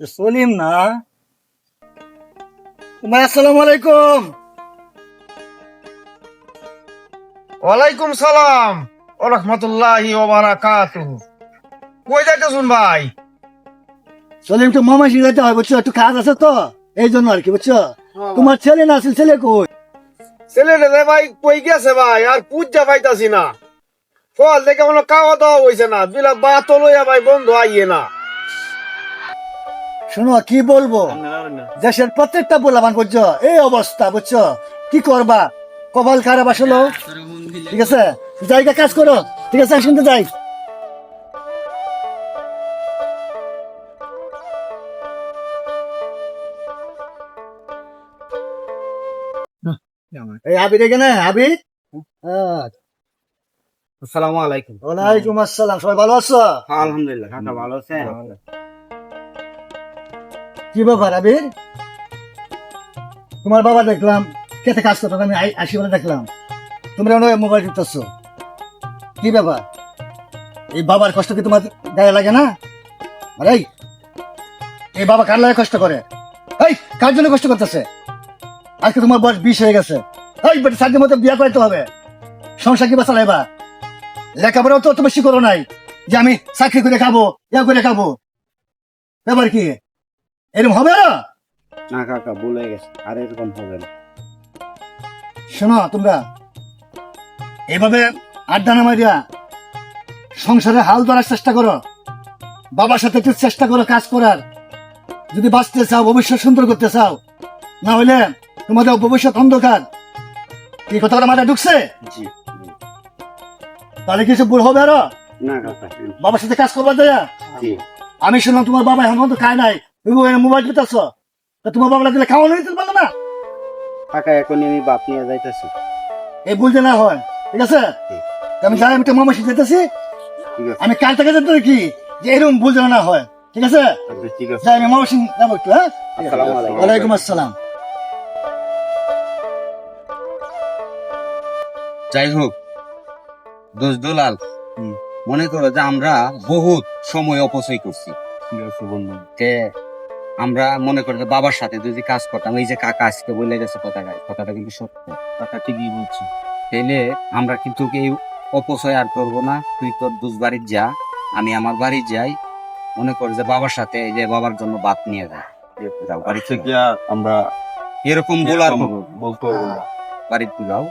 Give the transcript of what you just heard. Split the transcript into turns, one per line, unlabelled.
সলিম না? আসসালামু আলাইকুম।
ওয়ালাইকুম সালাম ও রহমতুল্লাহি কই যাইতেছুন ভাই?
সলিম তো মামা হয় বুঝছ? একটু কাজ আছে তো এই জন্য আর কি বুঝছ? তোমার ছেলে না আছে ছেলে কই?
ছেলেটা রে ভাই কই গেছে ভাই? আর পূজা পাইতাছি না। ফল দেখে মনে হয় খাওয়া দাওয়া হইছে না। বিলা বাত লইয়া ভাই বন্ধু আইয়ে না।
শোনো কি বলব? দেশের প্রত্যেকটা বলাবান বুঝছ? এই অবস্থা বুঝছ? কি করবা? কপাল খারাপ আসলো? ঠিক আছে? জায়গা কাজ করো। ঠিক আছে শুনতে যাই। এই আবির এখানে আবির? হ্যাঁ।
আসসালামু আলাইকুম।
ওয়ালাইকুম আসসালাম। সবাই ভালো আছো?
আলহামদুলিল্লাহ কাকা ভালো আছেন?
কি ব্যাপার আবির? তোমার বাবা দেখলাম কেটে কাজ করতো আমি আসি বলে দেখলাম। তোমরা অনেক মোবাইল টিপতেছো। কি ব্যাপার? এই বাবার কষ্ট কি তোমার গায়ে লাগে না? আরে এই, বাবা কার লাগে কষ্ট করে? এই কার জন্য কষ্ট করতেছে? আজকে তোমার বয়স বিশ হয়ে গেছে। এই বেটা সাধ্যের মতো বিয়ে করতে হবে। সংসার কি বাঁচালে এবার? লেখাপড়াও তো তুমি শিখরো নাই যে আমি চাকরি করে খাব ইয়া করে খাব। ব্যাপার কি? এরকম হবে? না
না কাকা ভুলে গেছে। আর এরকম হবে না।
শোনো তোমরা। এভাবে আড্ডা না মারিয়া সংসারে হাল ধরার চেষ্টা করো। বাবার সাথে একটু চেষ্টা করো কাজ করার। যদি বাঁচতে চাও ভবিষ্যৎ সুন্দর করতে চাও না হলে তোমাদের ভবিষ্যৎ অন্ধকার। এই কথাটা মাথায় ঢুকছে?
জি
তাহলে কিছু ভুল হবে আরও?
না কাকা
বাবার সাথে কাজ করবা দেয়া? আমি শুনলাম তোমার বাবা এখন পর্যন্ত খায় নাই। মোবাইল পেতেছ তোমার বাবা লাগলে খাওয়ানো দিতে পারল না?
কাকা এখন আমি বাপ নিয়ে যাইতেছি।
এই বুঝতে না হয় ঠিক আছে? আমি জানি আমি তো মামা শিখাইতেছি
ঠিক
আমি কাল থেকে কি? যে এরকম ভুল যেন না হয় ঠিক আছে?
ঠিক আছে।
যাই আমি মামা সিং যাব একটু হ্যাঁ? ওয়ালাইকুম আসসালাম।
যাই হোক দোষ দুলাল। মনে করো যে আমরা বহুত সময় অপচয় করছি।
ঠিক আছে বন্ধু।
যে আমরা মনে করি যে বাবার সাথে যদি কাজ করতাম এই যে কাকা আজকে বলে গেছে কথাটা কথাটা কিন্তু সত্য।
কাকা ঠিকই বলছি।
তাইলে আমরা কিন্তু এই অপচয় আর করব না। তুই তোর দুজ বাড়ির যা আমি আমার বাড়ি যাই। মনে কর যে বাবার সাথে এই যে বাবার জন্য বাদ নিয়ে যায়। বাড়ি থেকে
থেকে আমরা
এরকম বলার
বলতে
বাড়িতে যাও।